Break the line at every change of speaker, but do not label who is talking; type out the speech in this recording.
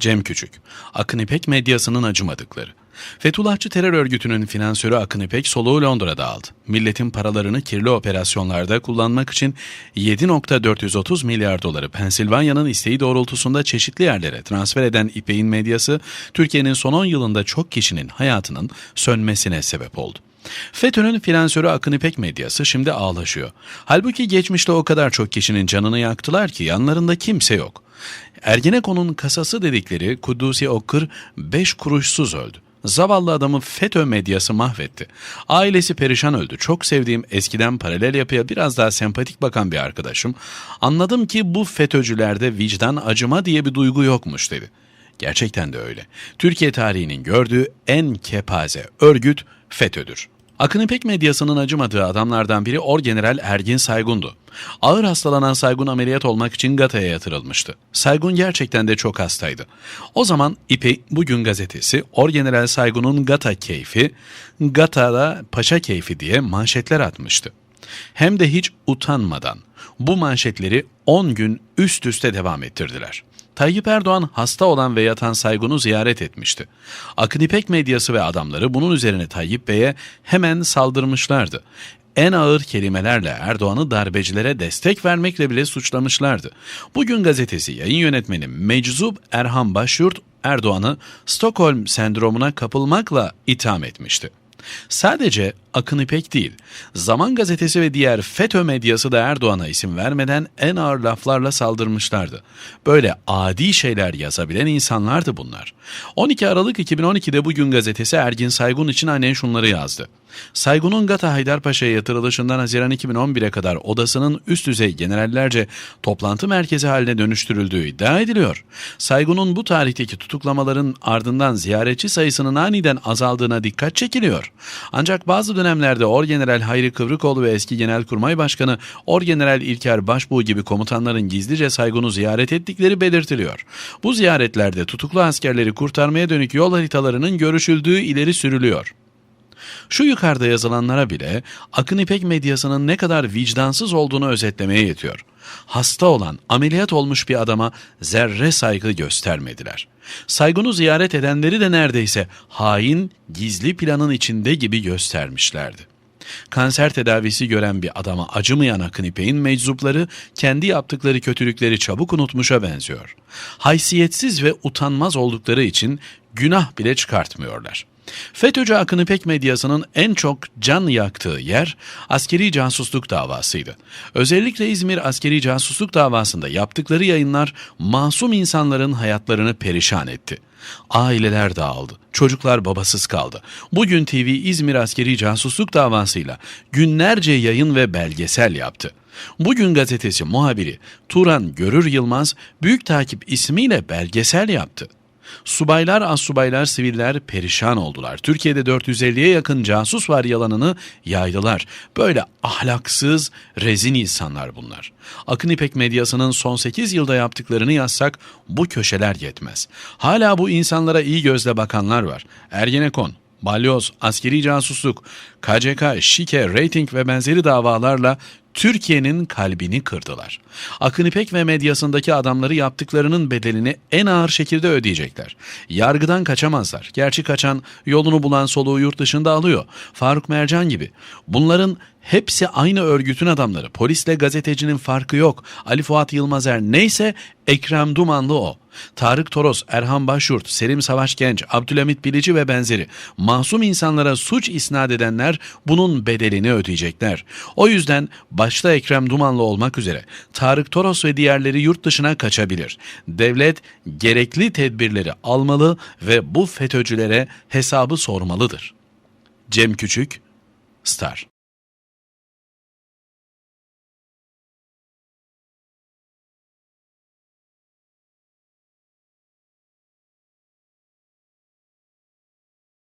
Cem Küçük, Akın İpek medyasının acımadıkları. Fethullahçı terör örgütünün finansörü Akın İpek soluğu Londra'da aldı. Milletin paralarını kirli operasyonlarda kullanmak için 7.430 milyar doları Pensilvanya'nın isteği doğrultusunda çeşitli yerlere transfer eden İpek'in medyası, Türkiye'nin son 10 yılında çok kişinin hayatının sönmesine sebep oldu. FETÖ'nün finansörü Akın İpek medyası şimdi ağlaşıyor. Halbuki geçmişte o kadar çok kişinin canını yaktılar ki yanlarında kimse yok. Ergenekon'un kasası dedikleri Kudusi Okkır 5 kuruşsuz öldü. Zavallı adamı FETÖ medyası mahvetti. Ailesi perişan öldü. Çok sevdiğim eskiden paralel yapıya biraz daha sempatik bakan bir arkadaşım. Anladım ki bu FETÖ'cülerde vicdan acıma diye bir duygu yokmuş dedi. Gerçekten de öyle. Türkiye tarihinin gördüğü en kepaze örgüt FETÖ'dür. Akın İpek medyasının acımadığı adamlardan biri Orgeneral Ergin Saygun'du. Ağır hastalanan Saygun ameliyat olmak için Gata'ya yatırılmıştı. Saygun gerçekten de çok hastaydı. O zaman İpek Bugün gazetesi Orgeneral Saygun'un Gata keyfi, Gata'da paşa keyfi diye manşetler atmıştı. Hem de hiç utanmadan bu manşetleri 10 gün üst üste devam ettirdiler. Tayyip Erdoğan hasta olan ve yatan Saygun'u ziyaret etmişti. Akın İpek medyası ve adamları bunun üzerine Tayyip Bey'e hemen saldırmışlardı. En ağır kelimelerle Erdoğan'ı darbecilere destek vermekle bile suçlamışlardı. Bugün gazetesi yayın yönetmeni Meczup Erhan Başyurt Erdoğan'ı Stockholm sendromuna kapılmakla itham etmişti. Sadece Akın İpek değil, Zaman Gazetesi ve diğer FETÖ medyası da Erdoğan'a isim vermeden en ağır laflarla saldırmışlardı. Böyle adi şeyler yazabilen insanlardı bunlar. 12 Aralık 2012'de Bugün Gazetesi Ergin Saygun için annen şunları yazdı. Saygun'un Gata Haydarpaşa'ya yatırılışından Haziran 2011'e kadar odasının üst düzey generallerce toplantı merkezi haline dönüştürüldüğü iddia ediliyor. Saygun'un bu tarihteki tutuklamaların ardından ziyaretçi sayısının aniden azaldığına dikkat çekiliyor. Ancak bazı dönemlerde Orgeneral Hayri Kıvrıkoğlu ve eski Genelkurmay Başkanı Orgeneral İlker Başbuğ gibi komutanların gizlice Saygun'u ziyaret ettikleri belirtiliyor. Bu ziyaretlerde tutuklu askerleri kurtarmaya dönük yol haritalarının görüşüldüğü ileri sürülüyor. Şu yukarıda yazılanlara bile Akın İpek medyasının ne kadar vicdansız olduğunu özetlemeye yetiyor. Hasta olan, ameliyat olmuş bir adama zerre saygı göstermediler. Saygını ziyaret edenleri de neredeyse hain, gizli planın içinde gibi göstermişlerdi. Kanser tedavisi gören bir adama acımayan Akın İpek'in meczupları kendi yaptıkları kötülükleri çabuk unutmuşa benziyor. Haysiyetsiz ve utanmaz oldukları için günah bile çıkartmıyorlar. FETÖ'cü Akın İpek medyasının en çok can yaktığı yer askeri casusluk davasıydı. Özellikle İzmir askeri casusluk davasında yaptıkları yayınlar masum insanların hayatlarını perişan etti. Aileler dağıldı. Çocuklar babasız kaldı. Bugün TV İzmir askeri casusluk davasıyla günlerce yayın ve belgesel yaptı. Bugün gazetesi muhabiri Turan Görür Yılmaz büyük takip ismiyle belgesel yaptı. Subaylar, assubaylar, siviller perişan oldular. Türkiye'de 450'ye yakın casus var yalanını yaydılar. Böyle ahlaksız, rezin insanlar bunlar. Akın İpek medyasının son 8 yılda yaptıklarını yazsak bu köşeler yetmez. Hala bu insanlara iyi gözle bakanlar var. Ergenekon, balyoz, askeri casusluk, KCK, şike, reyting ve benzeri davalarla Türkiye'nin kalbini kırdılar. Akın İpek ve medyasındaki adamları yaptıklarının bedelini en ağır şekilde ödeyecekler. Yargıdan kaçamazlar. Gerçi kaçan yolunu bulan soluğu yurt dışında alıyor. Faruk Mercan gibi. Bunların hepsi aynı örgütün adamları. Polisle gazetecinin farkı yok. Ali Fuat Yılmazer neyse Ekrem Dumanlı o. Tarık Toros, Erhan Başyurt, Selim Savaş Genç, Abdülhamit Bilici ve benzeri masum insanlara suç isnat edenler bunun bedelini ödeyecekler. O yüzden başta Ekrem Dumanlı olmak üzere Tarık Toros ve diğerleri yurt dışına kaçabilir. Devlet gerekli tedbirleri almalı ve bu FETÖ'cülere hesabı sormalıdır. Cem Küçük, Star